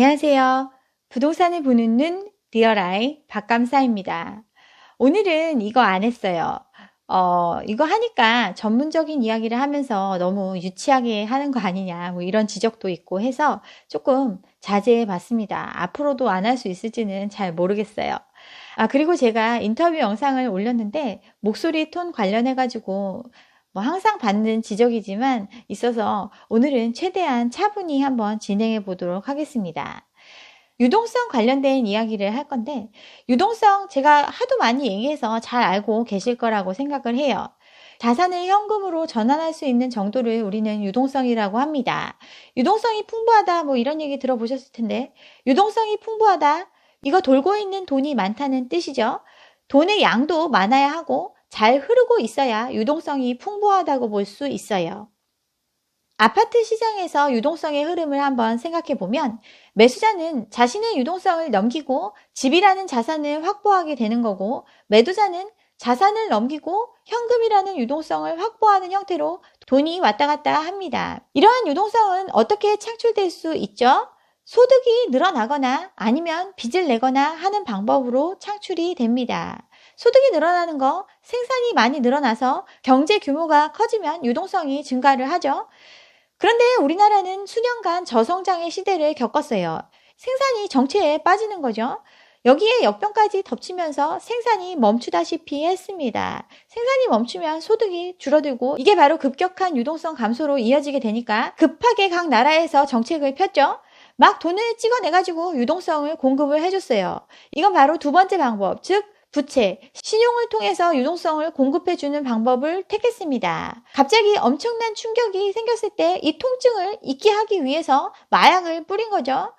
안녕하세요. 부동산을 보는 눈 리얼아이 박감사입니다. 오늘은 이거 안 했어요. 어, 이거 하니까 전문적인 이야기를 하면서 너무 유치하게 하는 거 아니냐, 뭐 이런 지적도 있고 해서 조금 자제해 봤습니다. 앞으로도 안 할 수 있을지는 잘 모르겠어요. 아, 그리고 제가 인터뷰 영상을 올렸는데 목소리 톤 관련해가지고 뭐 항상 받는 지적이지만 있어서 오늘은 최대한 차분히 한번 진행해 보도록 하겠습니다. 유동성 관련된 이야기를 할 건데, 유동성 제가 하도 많이 얘기해서 잘 알고 계실 거라고 생각을 해요. 자산을 현금으로 전환할 수 있는 정도를 우리는 유동성이라고 합니다. 유동성이 풍부하다, 뭐 이런 얘기 들어보셨을 텐데, 유동성이 풍부하다, 이거 돌고 있는 돈이 많다는 뜻이죠. 돈의 양도 많아야 하고, 잘 흐르고 있어야 유동성이 풍부하다고 볼 수 있어요. 아파트 시장에서 유동성의 흐름을 한번 생각해 보면 매수자는 자신의 유동성을 넘기고 집이라는 자산을 확보하게 되는 거고 매도자는 자산을 넘기고 현금이라는 유동성을 확보하는 형태로 돈이 왔다 갔다 합니다. 이러한 유동성은 어떻게 창출될 수 있죠? 소득이 늘어나거나 아니면 빚을 내거나 하는 방법으로 창출이 됩니다. 소득이 늘어나는 거, 생산이 많이 늘어나서 경제 규모가 커지면 유동성이 증가를 하죠. 그런데 우리나라는 수년간 저성장의 시대를 겪었어요. 생산이 정체에 빠지는 거죠. 여기에 역병까지 덮치면서 생산이 멈추다시피 했습니다. 생산이 멈추면 소득이 줄어들고 이게 바로 급격한 유동성 감소로 이어지게 되니까 급하게 각 나라에서 정책을 폈죠. 막 돈을 찍어내가지고 유동성을 공급을 해줬어요. 이건 바로 두 번째 방법, 즉 부채, 신용을 통해서 유동성을 공급해주는 방법을 택했습니다. 갑자기 엄청난 충격이 생겼을 때 이 통증을 잊게 하기 위해서 마약을 뿌린 거죠.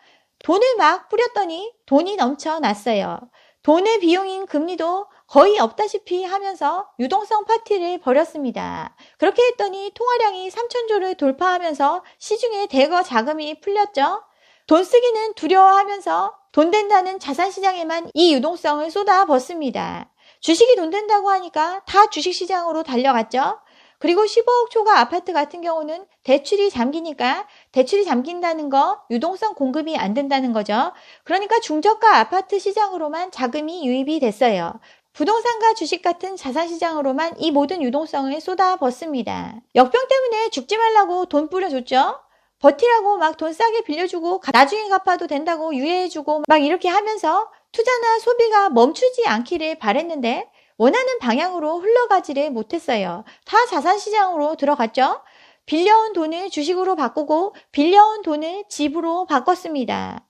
돈을 막 뿌렸더니 돈이 넘쳐났어요. 돈의 비용인 금리도 거의 없다시피 하면서 유동성 파티를 벌였습니다. 그렇게 했더니 통화량이 3천조를 돌파하면서 시중에 대거 자금이 풀렸죠. 돈 쓰기는 두려워하면서 돈 된다는 자산 시장에만 이 유동성을 쏟아붓습니다. 주식이 돈 된다고 하니까 다 주식 시장으로 달려갔죠. 그리고 15억 초과 아파트 같은 경우는 대출이 잠기니까 대출이 잠긴다는 거 유동성 공급이 안 된다는 거죠. 그러니까 중저가 아파트 시장으로만 자금이 유입이 됐어요. 부동산과 주식 같은 자산시장으로만 이 모든 유동성을 쏟아붓습니다. 역병 때문에 죽지 말라고 돈 뿌려줬죠. 버티라고 막 돈 싸게 빌려주고 나중에 갚아도 된다고 유예해주고 막 이렇게 하면서 투자나 소비가 멈추지 않기를 바랬는데 원하는 방향으로 흘러가지를 못했어요. 다 자산시장으로 들어갔죠. 빌려온 돈을 주식으로 바꾸고 빌려온 돈을 집으로 바꿨습니다.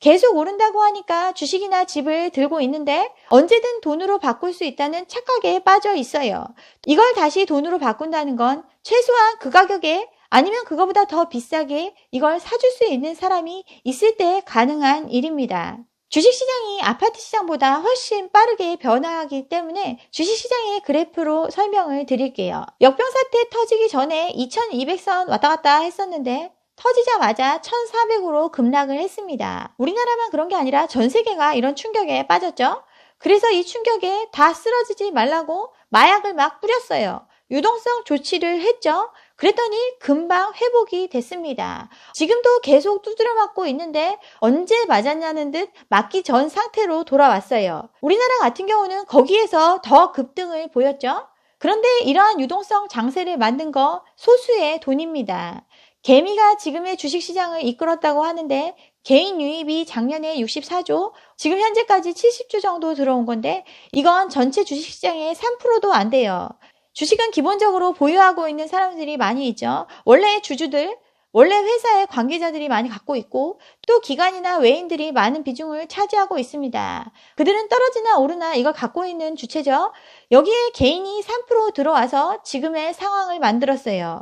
계속 오른다고 하니까 주식이나 집을 들고 있는데 언제든 돈으로 바꿀 수 있다는 착각에 빠져 있어요. 이걸 다시 돈으로 바꾼다는 건 최소한 그 가격에 아니면 그거보다 더 비싸게 이걸 사줄 수 있는 사람이 있을 때 가능한 일입니다. 주식시장이 아파트 시장보다 훨씬 빠르게 변화하기 때문에 주식시장의 그래프로 설명을 드릴게요. 역병 사태 터지기 전에 2200선 왔다 갔다 했었는데 터지자마자 1400으로 급락을 했습니다. 우리나라만 그런 게 아니라 전 세계가 이런 충격에 빠졌죠. 그래서 이 충격에 다 쓰러지지 말라고 마약을 막 뿌렸어요. 유동성 조치를 했죠. 그랬더니 금방 회복이 됐습니다. 지금도 계속 두드려 맞고 있는데 언제 맞았냐는 듯 맞기 전 상태로 돌아왔어요. 우리나라 같은 경우는 거기에서 더 급등을 보였죠. 그런데 이러한 유동성 장세를 만든 거 소수의 돈입니다. 개미가 지금의 주식시장을 이끌었다고 하는데 개인 유입이 작년에 64조, 지금 현재까지 70조 정도 들어온 건데 이건 전체 주식시장의 3%도 안 돼요. 주식은 기본적으로 보유하고 있는 사람들이 많이 있죠. 원래 주주들, 원래 회사의 관계자들이 많이 갖고 있고 또 기관이나 외인들이 많은 비중을 차지하고 있습니다. 그들은 떨어지나 오르나 이걸 갖고 있는 주체죠. 여기에 개인이 3% 들어와서 지금의 상황을 만들었어요.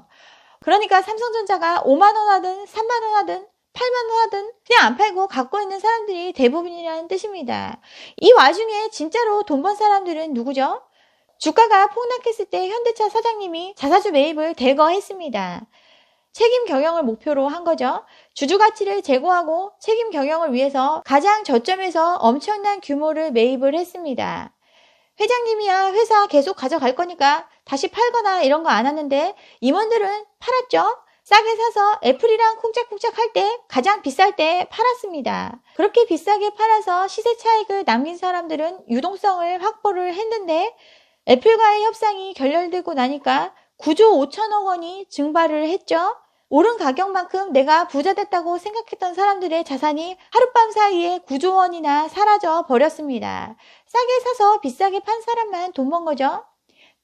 그러니까 삼성전자가 5만 원 하든 3만 원 하든 8만 원 하든 그냥 안 팔고 갖고 있는 사람들이 대부분이라는 뜻입니다. 이 와중에 진짜로 돈 번 사람들은 누구죠? 주가가 폭락했을 때 현대차 사장님이 자사주 매입을 대거 했습니다. 책임 경영을 목표로 한 거죠. 주주 가치를 제고하고 책임 경영을 위해서 가장 저점에서 엄청난 규모를 매입을 했습니다. 회장님이야 회사 계속 가져갈 거니까 다시 팔거나 이런 거 안 하는데 임원들은 팔았죠. 싸게 사서 애플이랑 쿵짝쿵짝 할 때 가장 비쌀 때 팔았습니다. 그렇게 비싸게 팔아서 시세 차익을 남긴 사람들은 유동성을 확보를 했는데 애플과의 협상이 결렬되고 나니까 9조 5천억 원이 증발을 했죠. 오른 가격만큼 내가 부자 됐다고 생각했던 사람들의 자산이 하룻밤 사이에 9조 원이나 사라져 버렸습니다. 싸게 사서 비싸게 판 사람만 돈 번 거죠.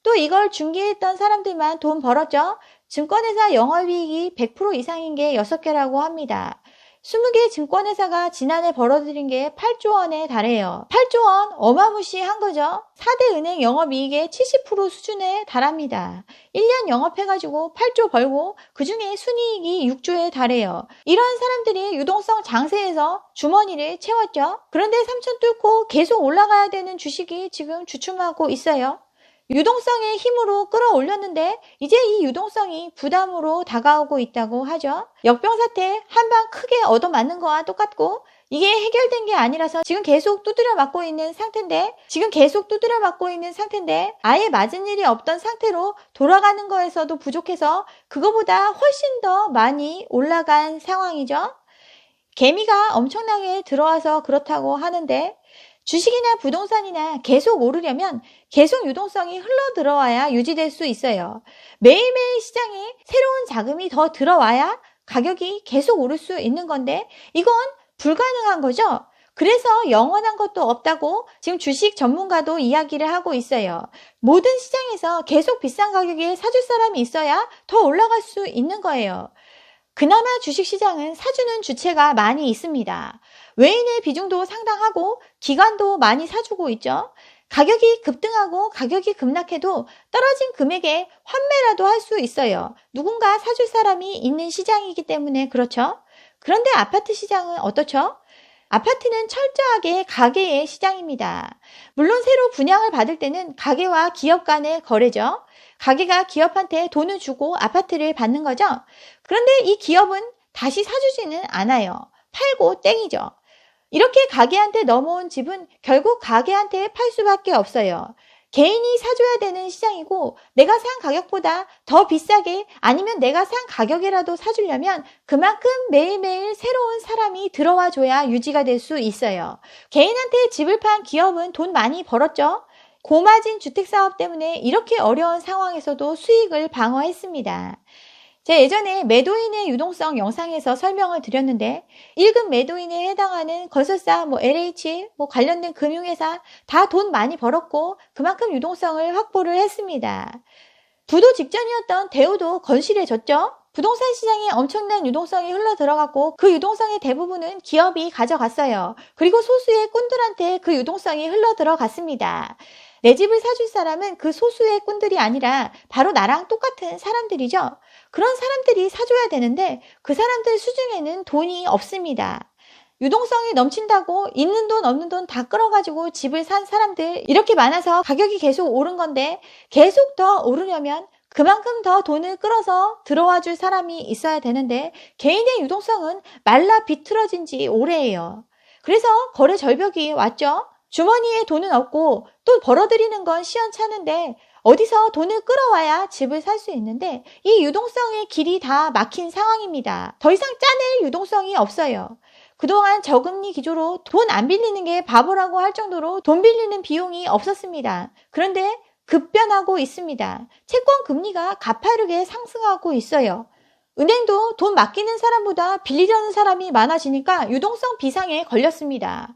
또 이걸 중개했던 사람들만 돈 벌었죠. 증권회사 영업이익이 100% 이상인 게 6개라고 합니다. 20개 증권회사가 지난해 벌어들인 게 8조 원에 달해요. 8조 원 어마무시한 거죠. 4대 은행 영업이익의 70% 수준에 달합니다. 1년 영업해가지고 8조 벌고 그 중에 순이익이 6조에 달해요. 이러한 사람들이 유동성 장세에서 주머니를 채웠죠. 그런데 3천 뚫고 계속 올라가야 되는 주식이 지금 주춤하고 있어요. 유동성의 힘으로 끌어올렸는데 이제 이 유동성이 부담으로 다가오고 있다고 하죠. 역병사태 한 방 크게 얻어맞는 거와 똑같고 이게 해결된 게 아니라서 지금 계속 두드려 맞고 있는 상태인데 지금 계속 두드려 맞고 있는 상태인데 아예 맞은 일이 없던 상태로 돌아가는 거에서도 부족해서 그거보다 훨씬 더 많이 올라간 상황이죠. 개미가 엄청나게 들어와서 그렇다고 하는데 주식이나 부동산이나 계속 오르려면 계속 유동성이 흘러 들어와야 유지될 수 있어요. 매일매일 시장에 새로운 자금이 더 들어와야 가격이 계속 오를 수 있는 건데 이건 불가능한 거죠. 그래서 영원한 것도 없다고 지금 주식 전문가도 이야기를 하고 있어요. 모든 시장에서 계속 비싼 가격에 사줄 사람이 있어야 더 올라갈 수 있는 거예요. 그나마 주식시장은 사주는 주체가 많이 있습니다. 외인의 비중도 상당하고 기관도 많이 사주고 있죠. 가격이 급등하고 가격이 급락해도 떨어진 금액에 환매라도 할 수 있어요. 누군가 사줄 사람이 있는 시장이기 때문에 그렇죠. 그런데 아파트 시장은 어떻죠? 아파트는 철저하게 가계의 시장입니다. 물론 새로 분양을 받을 때는 가계와 기업 간의 거래죠. 가게가 기업한테 돈을 주고 아파트를 받는 거죠. 그런데 이 기업은 다시 사주지는 않아요. 팔고 땡이죠. 이렇게 가게한테 넘어온 집은 결국 가게한테 팔 수밖에 없어요. 개인이 사줘야 되는 시장이고 내가 산 가격보다 더 비싸게 아니면 내가 산 가격이라도 사주려면 그만큼 매일매일 새로운 사람이 들어와 줘야 유지가 될 수 있어요. 개인한테 집을 판 기업은 돈 많이 벌었죠? 고마진 주택 사업 때문에 이렇게 어려운 상황에서도 수익을 방어했습니다. 제가 예전에 매도인의 유동성 영상에서 설명을 드렸는데 1급 매도인에 해당하는 건설사, 뭐 LH, 뭐 관련된 금융회사 다 돈 많이 벌었고 그만큼 유동성을 확보를 했습니다. 부도 직전이었던 대우도 건실해졌죠? 부동산 시장에 엄청난 유동성이 흘러 들어갔고 그 유동성의 대부분은 기업이 가져갔어요. 그리고 소수의 꾼들한테 그 유동성이 흘러 들어갔습니다. 내 집을 사줄 사람은 그 소수의 꾼들이 아니라 바로 나랑 똑같은 사람들이죠. 그런 사람들이 사줘야 되는데 그 사람들 수중에는 돈이 없습니다. 유동성이 넘친다고 있는 돈 없는 돈 다 끌어가지고 집을 산 사람들 이렇게 많아서 가격이 계속 오른 건데 계속 더 오르려면 그만큼 더 돈을 끌어서 들어와 줄 사람이 있어야 되는데 개인의 유동성은 말라 비틀어진 지 오래예요. 그래서 거래 절벽이 왔죠. 주머니에 돈은 없고 또 벌어들이는 건 시원찮은데 어디서 돈을 끌어와야 집을 살 수 있는데 이 유동성의 길이 다 막힌 상황입니다. 더 이상 짜낼 유동성이 없어요. 그동안 저금리 기조로 돈 안 빌리는 게 바보라고 할 정도로 돈 빌리는 비용이 없었습니다. 그런데 급변하고 있습니다. 채권 금리가 가파르게 상승하고 있어요. 은행도 돈 맡기는 사람보다 빌리려는 사람이 많아지니까 유동성 비상에 걸렸습니다.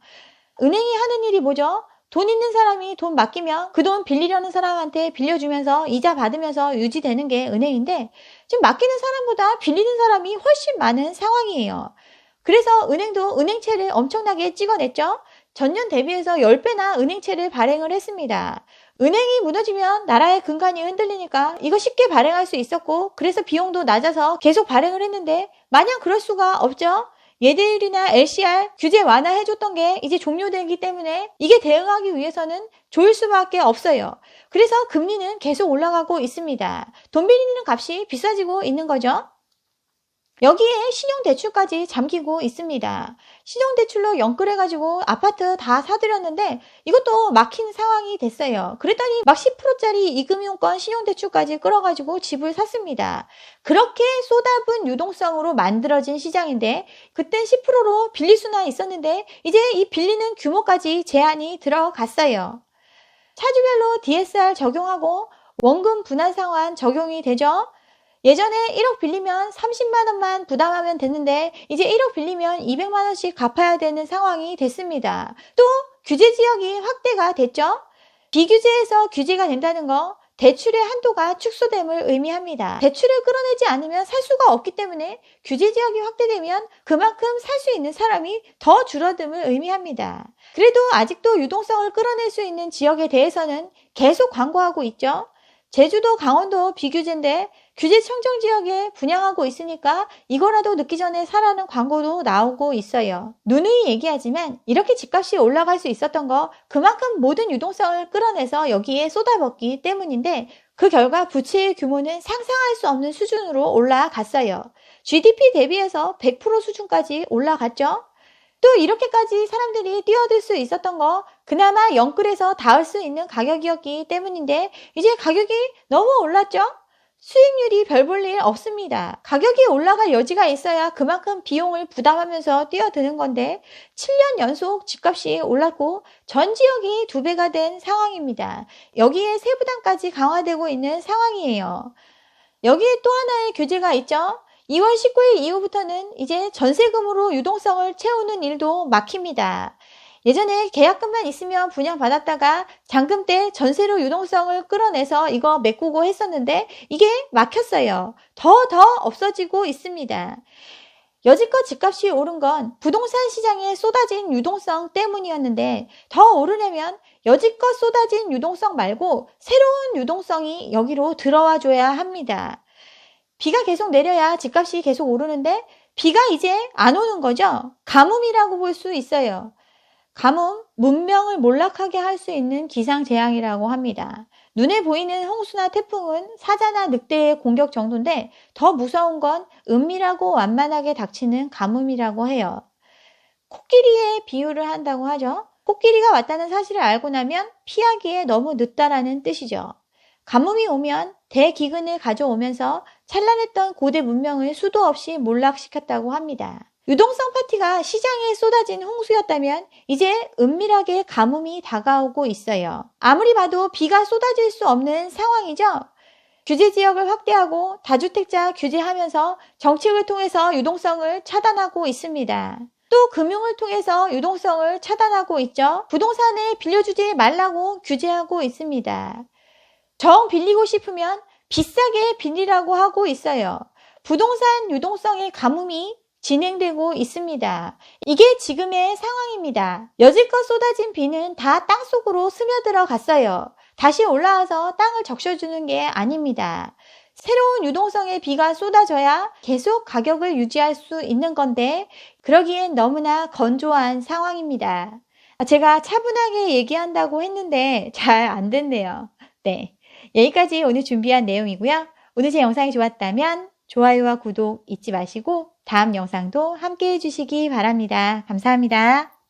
은행이 하는 일이 뭐죠? 돈 있는 사람이 돈 맡기면 그 돈 빌리려는 사람한테 빌려주면서 이자 받으면서 유지되는 게 은행인데 지금 맡기는 사람보다 빌리는 사람이 훨씬 많은 상황이에요. 그래서 은행도 은행채를 엄청나게 찍어냈죠. 전년 대비해서 10배나 은행채를 발행을 했습니다. 은행이 무너지면 나라의 근간이 흔들리니까 이거 쉽게 발행할 수 있었고 그래서 비용도 낮아서 계속 발행을 했는데 마냥 그럴 수가 없죠. 예대율이나 LCR 규제 완화해줬던 게 이제 종료되기 때문에 이게 대응하기 위해서는 조일 수밖에 없어요. 그래서 금리는 계속 올라가고 있습니다. 돈 빌리는 값이 비싸지고 있는 거죠. 여기에 신용대출까지 잠기고 있습니다. 신용대출로 연끌해가지고 아파트 다 사들였는데 이것도 막힌 상황이 됐어요. 그랬더니 막 10%짜리 이금융권 신용대출까지 끌어가지고 집을 샀습니다. 그렇게 쏟아분 유동성으로 만들어진 시장인데 그땐 10%로 빌릴 수나 있었는데 이제 이 빌리는 규모까지 제한이 들어갔어요. 차주별로 DSR 적용하고 원금 분할 상환 적용이 되죠. 예전에 1억 빌리면 30만 원만 부담하면 됐는데 이제 1억 빌리면 200만 원씩 갚아야 되는 상황이 됐습니다. 또 규제 지역이 확대가 됐죠. 비규제에서 규제가 된다는 거 대출의 한도가 축소됨을 의미합니다. 대출을 끌어내지 않으면 살 수가 없기 때문에 규제 지역이 확대되면 그만큼 살 수 있는 사람이 더 줄어듦을 의미합니다. 그래도 아직도 유동성을 끌어낼 수 있는 지역에 대해서는 계속 광고하고 있죠. 제주도, 강원도 비규제인데 규제 청정 지역에 분양하고 있으니까 이거라도 늦기 전에 사라는 광고도 나오고 있어요. 누누이 얘기하지만 이렇게 집값이 올라갈 수 있었던 거 그만큼 모든 유동성을 끌어내서 여기에 쏟아붓기 때문인데 그 결과 부채의 규모는 상상할 수 없는 수준으로 올라갔어요. GDP 대비해서 100% 수준까지 올라갔죠. 또 이렇게까지 사람들이 뛰어들 수 있었던 거 그나마 영끌에서 닿을 수 있는 가격이었기 때문인데 이제 가격이 너무 올랐죠? 수익률이 별 볼 일 없습니다. 가격이 올라갈 여지가 있어야 그만큼 비용을 부담하면서 뛰어드는 건데 7년 연속 집값이 올랐고 전 지역이 두 배가 된 상황입니다. 여기에 세부담까지 강화되고 있는 상황이에요. 여기에 또 하나의 규제가 있죠. 2월 19일 이후부터는 이제 전세금으로 유동성을 채우는 일도 막힙니다. 예전에 계약금만 있으면 분양받았다가 잔금 때 전세로 유동성을 끌어내서 이거 메꾸고 했었는데 이게 막혔어요. 더더 없어지고 있습니다. 여지껏 집값이 오른 건 부동산 시장에 쏟아진 유동성 때문이었는데 더 오르려면 여지껏 쏟아진 유동성 말고 새로운 유동성이 여기로 들어와 줘야 합니다. 비가 계속 내려야 집값이 계속 오르는데 비가 이제 안 오는 거죠. 가뭄이라고 볼 수 있어요. 가뭄, 문명을 몰락하게 할 수 있는 기상재앙이라고 합니다. 눈에 보이는 홍수나 태풍은 사자나 늑대의 공격 정도인데 더 무서운 건 은밀하고 완만하게 닥치는 가뭄이라고 해요. 코끼리의 비유를 한다고 하죠. 코끼리가 왔다는 사실을 알고 나면 피하기에 너무 늦다라는 뜻이죠. 가뭄이 오면 대기근을 가져오면서 찬란했던 고대 문명을 수도 없이 몰락시켰다고 합니다. 유동성 파티가 시장에 쏟아진 홍수였다면 이제 은밀하게 가뭄이 다가오고 있어요. 아무리 봐도 비가 쏟아질 수 없는 상황이죠? 규제 지역을 확대하고 다주택자 규제하면서 정책을 통해서 유동성을 차단하고 있습니다. 또 금융을 통해서 유동성을 차단하고 있죠. 부동산에 빌려주지 말라고 규제하고 있습니다. 정 빌리고 싶으면 비싸게 빌리라고 하고 있어요. 부동산 유동성의 가뭄이 진행되고 있습니다. 이게 지금의 상황입니다. 여지껏 쏟아진 비는 다 땅속으로 스며들어 갔어요. 다시 올라와서 땅을 적셔주는 게 아닙니다. 새로운 유동성의 비가 쏟아져야 계속 가격을 유지할 수 있는 건데 그러기엔 너무나 건조한 상황입니다. 제가 차분하게 얘기한다고 했는데 잘 안 됐네요. 네. 여기까지 오늘 준비한 내용이고요. 오늘 제 영상이 좋았다면 좋아요와 구독 잊지 마시고 다음 영상도 함께 해주시기 바랍니다. 감사합니다.